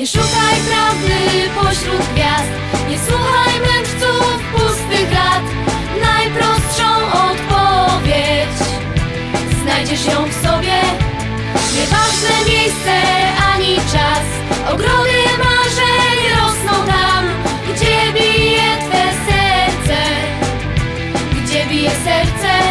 Nie szukaj prawdy pośród gwiazd. Nie słuchaj mędrców pustych lat. Najprostszą odpowiedź Znajdziesz ją w sobie. Nieważne miejsce ani czas. Ogrody marzeń rosną tam Gdzie bije Twe serce. Gdzie bije serce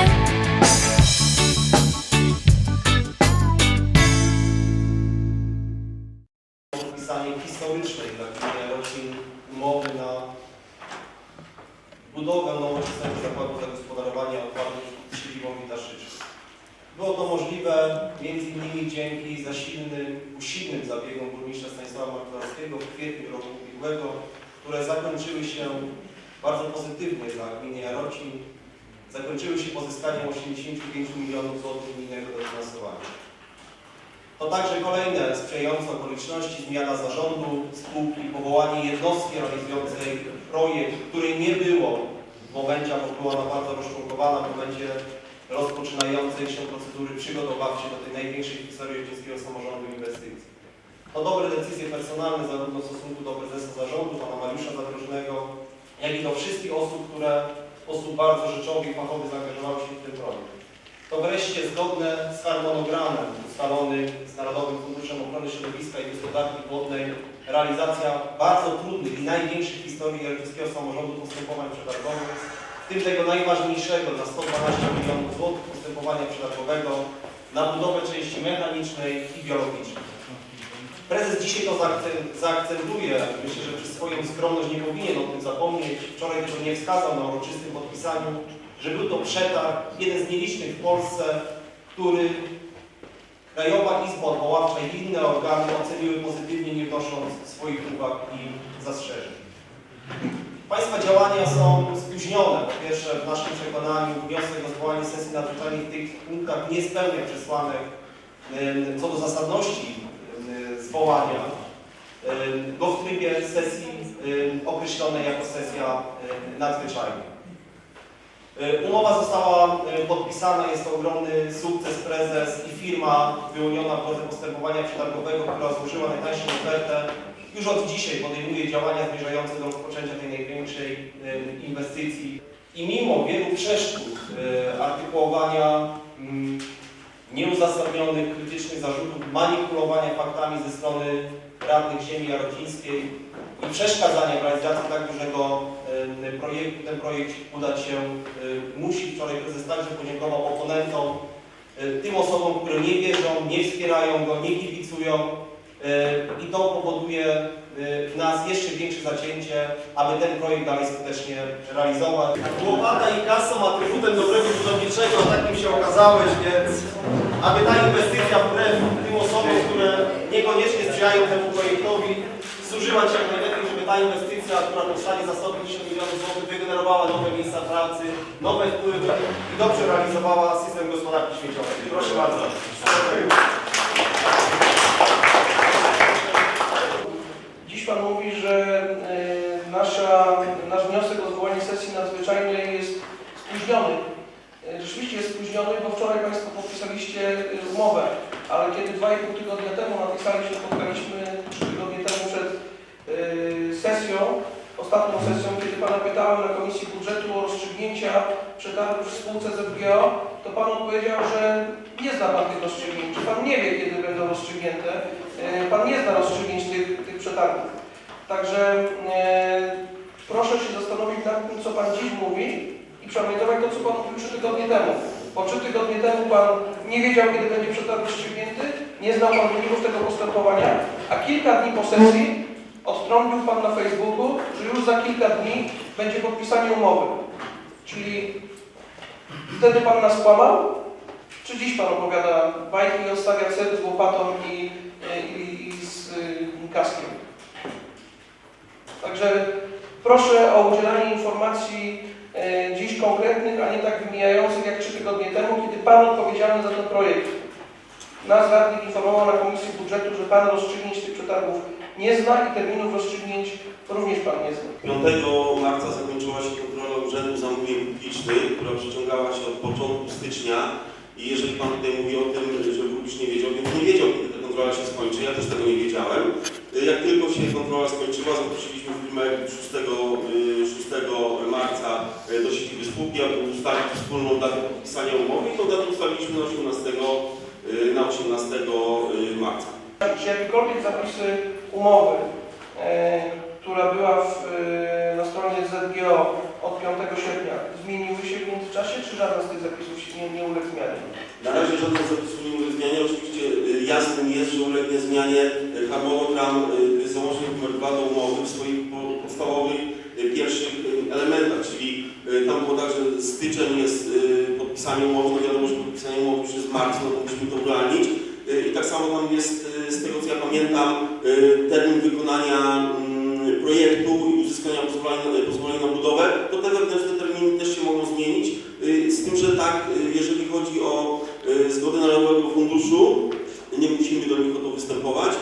usilnym zabiegom burmistrza Stanisława Markowskiego w kwietniu roku ubiegłego, które zakończyły się bardzo pozytywnie dla gminy Jarocin. Zakończyły się pozyskaniem 85 milionów złotych gminnego dofinansowania. To także kolejne sprzyjające okoliczności, zmiana zarządu spółki, powołanie jednostki realizującej projekt, której nie było w momencie, bo była ona bardzo rozczłonkowana, w momencie rozpoczynającej się procedury przygotowawczej do tej największej historii rodzickiego samorządu inwestycji. To dobre decyzje personalne zarówno w stosunku do prezesa zarządu, pana Mariusza Zadrożnego, jak i do wszystkich osób, które w sposób bardzo rzeczowy i fachowy zaangażowały się w ten projekt. To wreszcie zgodne z harmonogramem ustalonym z Narodowym Funduszem Ochrony Środowiska i Gospodarki Wodnej realizacja bardzo trudnych i największych w historii jarzyckiego samorządu postępowań przetargowych, tym tego najważniejszego na 112 milionów złotych postępowania przetargowego na budowę części mechanicznej i biologicznej. Prezes dzisiaj to zaakcen- zaakcentuje, myślę, że przez swoją skromność nie powinien o tym zapomnieć. Wczoraj tego nie wskazał na uroczystym podpisaniu, że był to przetarg, jeden z nielicznych w Polsce, który Krajowa Izba Odwoławcza i inne organy oceniły pozytywnie, nie wnosząc swoich uwag i zastrzeżeń. Państwa działania są spóźnione. Po pierwsze, w naszym przekonaniu wniosek o zwołanie sesji nadzwyczajnej w tych punktach nie spełnia przesłanek co do zasadności zwołania go w trybie sesji określonej jako sesja nadzwyczajna. E, Umowa została podpisana, jest to ogromny sukces prezes i firma wyłoniona w drodze postępowania przetargowego, która złożyła najtańszą ofertę. Już od dzisiaj podejmuje działania zmierzające do rozpoczęcia tej największej inwestycji. I mimo wielu przeszkód, e, artykułowania mm, nieuzasadnionych, krytycznych zarzutów, manipulowania faktami ze strony radnych ziemi jarocińskiej i przeszkadzania w realizacji tak dużego projektu, ten projekt udać się musi. Wczoraj prezes także podziękował oponentom, e, tym osobom, które nie wierzą, nie wspierają go, nie kibicują i to powoduje e, w nas jeszcze większe zacięcie, aby ten projekt dalej skutecznie realizować. Łopata i kasa atrybutem dobrego budowniczego, takim się okazałeś, więc aby ta inwestycja wbrew tym osobom, które niekoniecznie sprzyjają temu projektowi, służyła Ci jak najlepiej, żeby ta inwestycja, która powstanie za 150 milionów złotych, wygenerowała nowe miejsca pracy, nowe wpływy i dobrze realizowała system gospodarki śmieciowej. Proszę bardzo. Dziś Pan mówi, że e, nasza, nasz wniosek o zwołanie sesji nadzwyczajnej jest spóźniony. E, Rzeczywiście jest spóźniony, bo wczoraj Państwo podpisaliście umowę, ale kiedy 2,5 tygodnia temu napisaliśmy, spotkaliśmy 3 tygodnie temu przed e, sesją, ostatnią sesją, kiedy Pana pytałem na Komisji Budżetu o rozstrzygnięcia przetargów w spółce ZGO, to Pan odpowiedział, że nie zna Pan tych rozstrzygnięć, Pan nie wie, kiedy będą rozstrzygnięte. Pan nie zna rozstrzygnięć tych, przetargów. Także e, proszę się zastanowić nad tym, co Pan dziś mówi i przeanalizować to, co Pan mówił trzy tygodnie temu. Bo trzy tygodnie temu Pan nie wiedział, kiedy będzie przetarg rozstrzygnięty, nie znał Pan wyników tego postępowania, a kilka dni po sesji odtrąbił Pan na Facebooku, że już za kilka dni będzie podpisanie umowy. Czyli wtedy Pan nas kłamał, czy dziś Pan opowiada bajki i odstawia cel z łopatą i, i, i z y, kaskiem? Także proszę o udzielanie informacji e, dziś konkretnych, a nie tak wymijających jak trzy tygodnie temu, kiedy Pan odpowiedzialny za ten projekt nas radnych informował na Komisji Budżetu, że Pan rozstrzygnięć tych przetargów nie zna i terminów rozstrzygnięć również Pan nie zna. 5 marca zakończyła się kontrola Urzędu Zamówień Publicznych, która przeciągała się od początku stycznia i jeżeli Pan tutaj mówi o tym, że burmistrz nie wiedział, więc nie wiedział, kiedy ta kontrola się skończy, ja też tego nie wiedziałem. Jak tylko skończyła, zaprosiliśmy firmę 6, y, 6 marca y, do siedziby spółki, aby ustalić wspólną datę podpisania umowy i tą datę ustaliliśmy na 18, y, na 18 y, marca. Czy jakiekolwiek zapisy umowy, e, która była w, na stronie ZGO 5 sierpnia, zmieniły się w międzyczasie, czy żaden z tych zapisów się nie, nie uległ zmianie? Na razie żadne zapisy nie ulegnie zmianie. Oczywiście y, jasnym jest, że ulegnie zmianie y, harmonogram y, załącznik nr 2 do umowy w swoich po- podstawowych pierwszych elementach, czyli tam było tak, że styczeń jest podpisanie umowy, no wiadomo, że podpisanie umowy już jest w no musimy to urealnić. I tak samo tam jest, z tego co ja pamiętam, termin wykonania mm, projektu i uzyskania pozwolenia na budowę, te wewnętrzne terminy też się mogą zmienić. Y, Z tym, że tak, y, jeżeli chodzi o y, zgodę Narodowego Funduszu, nie musimy do nich o to występować.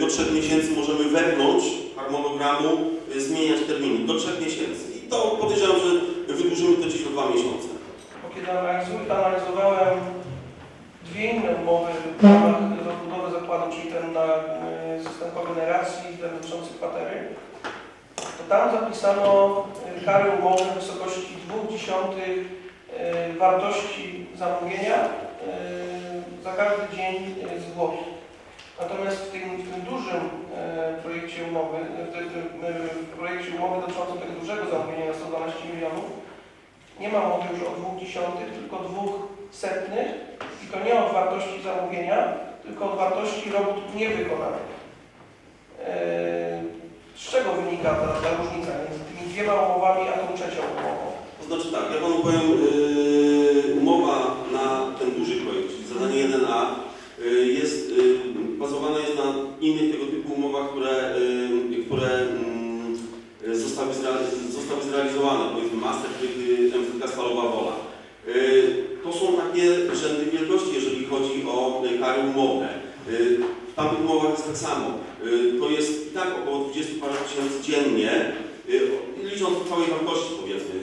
Do trzech miesięcy możemy wewnątrz harmonogramu zmieniać terminy. Do trzech miesięcy. I to podejrzewam, że wydłużymy to gdzieś o dwa miesiące. Kiedy analizowałem dwie inne umowy w ramach rozbudowy zakładu, czyli ten na system kogeneracji i ten dotyczący kwatery, tam zapisano e, kary umowy w wysokości 2 dziesiątych e, wartości zamówienia e, za każdy dzień zwłoki. Natomiast w tym, w tym dużym projekcie umowy, w, projekcie umowy dotyczącym tego dużego zamówienia na 112 milionów, nie ma mowy już o dwóch dziesiątych, tylko dwóch setnych i to nie od wartości zamówienia, tylko od wartości robót niewykonanych. Z czego wynika ta, ta różnica między tymi dwiema umowami a tą trzecią umową? To znaczy tak, ja Panu powiem, yy, umowa na ten duży projekt, czyli zadanie 1A, yy, jest, yy, bazowana jest na innych tego typu umowach, które, yy, które yy, zostały, zreali- zostały zrealizowane, powiedzmy Master Grid, MZK Stalowa Wola. Yy, To są takie rzędy wielkości, jeżeli chodzi o yy, kary umowne. Yy, W tamtych umowach jest tak samo. Yy, To jest i tak około 20 parę tysięcy dziennie, yy, licząc po całej wartości powiedzmy,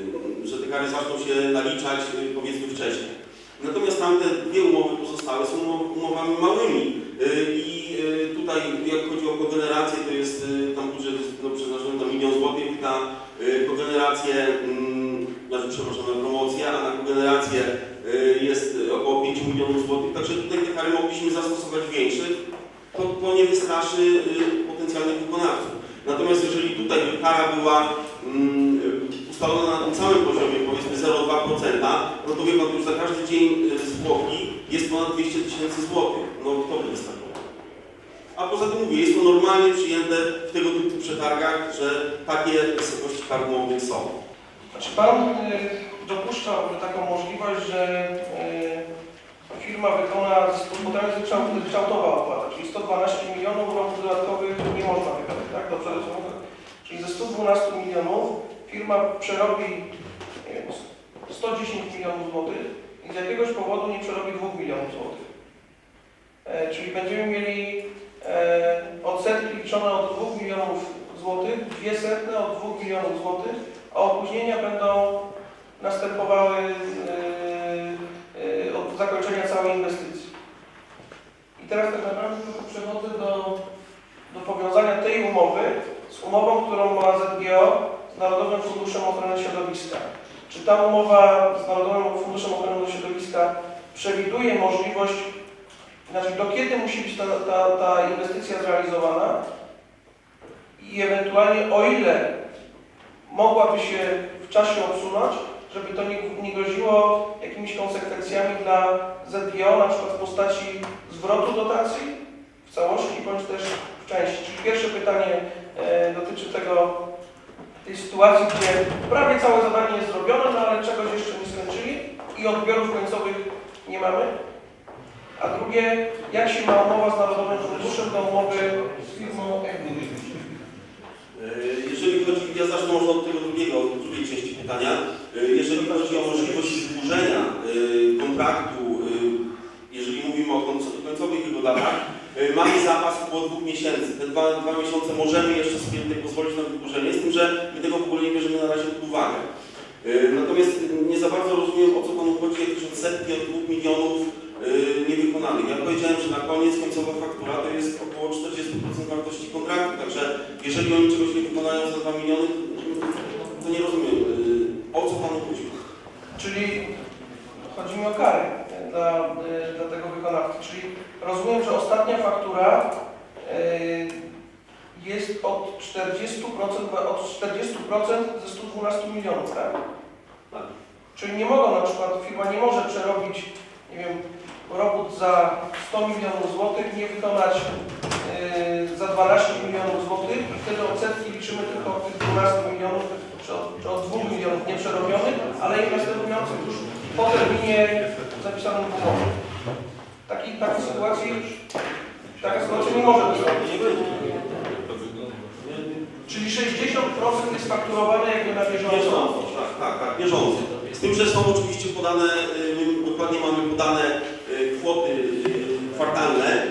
że te kary zaczną się naliczać yy, powiedzmy wcześniej. Natomiast tamte dwie umowy pozostałe są umow- umowami małymi Yy, i yy, tutaj jak chodzi o kogenerację, to jest tam budżet jest no, przeznaczony na milion złotych na kogenerację, znaczy przepraszam, na promocję, a na kogenerację jest około 5 milionów złotych, także tutaj te kary mogliśmy zastosować większe, to, to nie wystraszy potencjalnych wykonawców. Natomiast jeżeli tutaj kara była mm, ustalona no to wie już za każdy dzień y, zwłoki jest ponad 200 tysięcy złotych. No kto by wystartował? A poza tym mówię, jest to normalnie przyjęte w tego typu przetargach, że takie wysokości kar umownych są. Czy Pan y, dopuszcza taką możliwość, że y, firma wykona, wykształ- wykształtowa opłata, czyli 112 milionów robót dodatkowych nie można wykonać, tak? Dobrze rozumiem? Czyli ze 112 milionów firma przerobi 110 milionów złotych i z jakiegoś powodu nie przerobi 2 milionów złotych. E, czyli będziemy mieli e, odsetki liczone od 2 milionów złotych, dwie setne od 2 milionów złotych, a opóźnienia będą następowały yy, yy, od zakończenia całej inwestycji. I teraz tak naprawdę przechodzę do, do powiązania tej umowy z umową, którą ma ZGO z Narodowym Funduszem Ochrony Środowiska. Czy ta umowa z Narodowym Funduszem Ochrony Środowiska przewiduje możliwość, znaczy do kiedy musi być ta, ta, ta inwestycja zrealizowana i ewentualnie o ile mogłaby się w czasie odsunąć, żeby to nie, nie groziło jakimiś konsekwencjami dla ZGO, na przykład w postaci zwrotu dotacji w całości bądź też w części. Czyli pierwsze pytanie e, dotyczy tego, tej sytuacji, gdzie prawie całe zadanie jest zrobione, no ale czegoś jeszcze nie skończyli i odbiorów końcowych nie mamy. A drugie, jak się ma umowa z Narodowym Funduszem do umowy z firmą? E, Jeżeli chodzi, ja zacznę może od tego drugiego, od drugiej części pytania. E, Jeżeli chodzi o możliwość wydłużenia e, kontraktu, jeżeli mówimy o końc- końcowych jego datach, mamy zapas około dwóch miesięcy. Te dwa, dwa miesiące możemy jeszcze sobie tutaj pozwolić na wydłużenie, z tym, że tego w ogóle nie bierzemy na razie pod uwagę. E, Natomiast nie za bardzo rozumiem, o co Panu chodzi, jakieś odsetki od 2 milionów e, niewykonanych. Ja powiedziałem, że na koniec końcowa faktura to jest około 40% wartości kontraktu, także jeżeli oni czegoś nie wykonają za 2 miliony, to nie rozumiem, y, o co Panu chodzi. Czyli chodzi mi o kary dla, y, dla tego wykonawcy. Czyli rozumiem, że ostatnia faktura y, od 40%, ba- od 40% ze 112 milionów, tak? Tak. Czyli nie mogą na przykład, firma nie może przerobić, nie wiem, robót za 100 milionów złotych, nie wykonać y, za 12 milionów złotych i wtedy odsetki liczymy tylko od tych 12 milionów, czy od, czy od 2 milionów nieprzerobionych, ale i już po terminie zapisanym w umowie. Taki, takiej sytuacji, taka sytuacja nie może wystąpić. 60% jest fakturowane jakby na bieżąco. Bieżąco, tak, tak, tak. Z tym, że są oczywiście podane, y, dokładnie mamy podane y, kwoty y, kwartalne,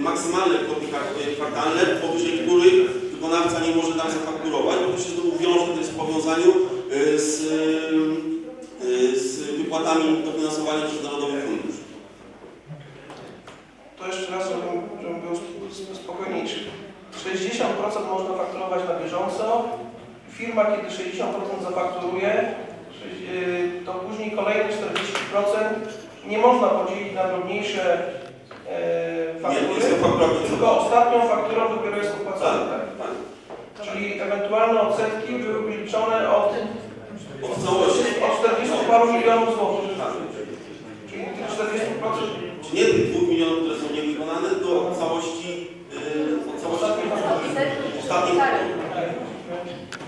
maksymalne kwoty y, kwartalne, powyżej których wykonawca nie może nam zafakturować, bo to się znowu wiąże, jest w powiązaniu z, z wypłatami dofinansowania przez Narodowy 60% można fakturować na bieżąco. Firma, kiedy 60% zafakturuje, yy, to później kolejne 40% nie można podzielić na drobniejsze e, Nie, faktury, faktura tylko ostatnią fakturą dopiero jest opłacana. Tak, Tak? tak. Czyli ewentualne odsetki byłyby liczone od, Od całości. od 40 paru milionów złotych. Tak. Czyli tych 40% Czy nie tych 2 milionów, które są niewykonane,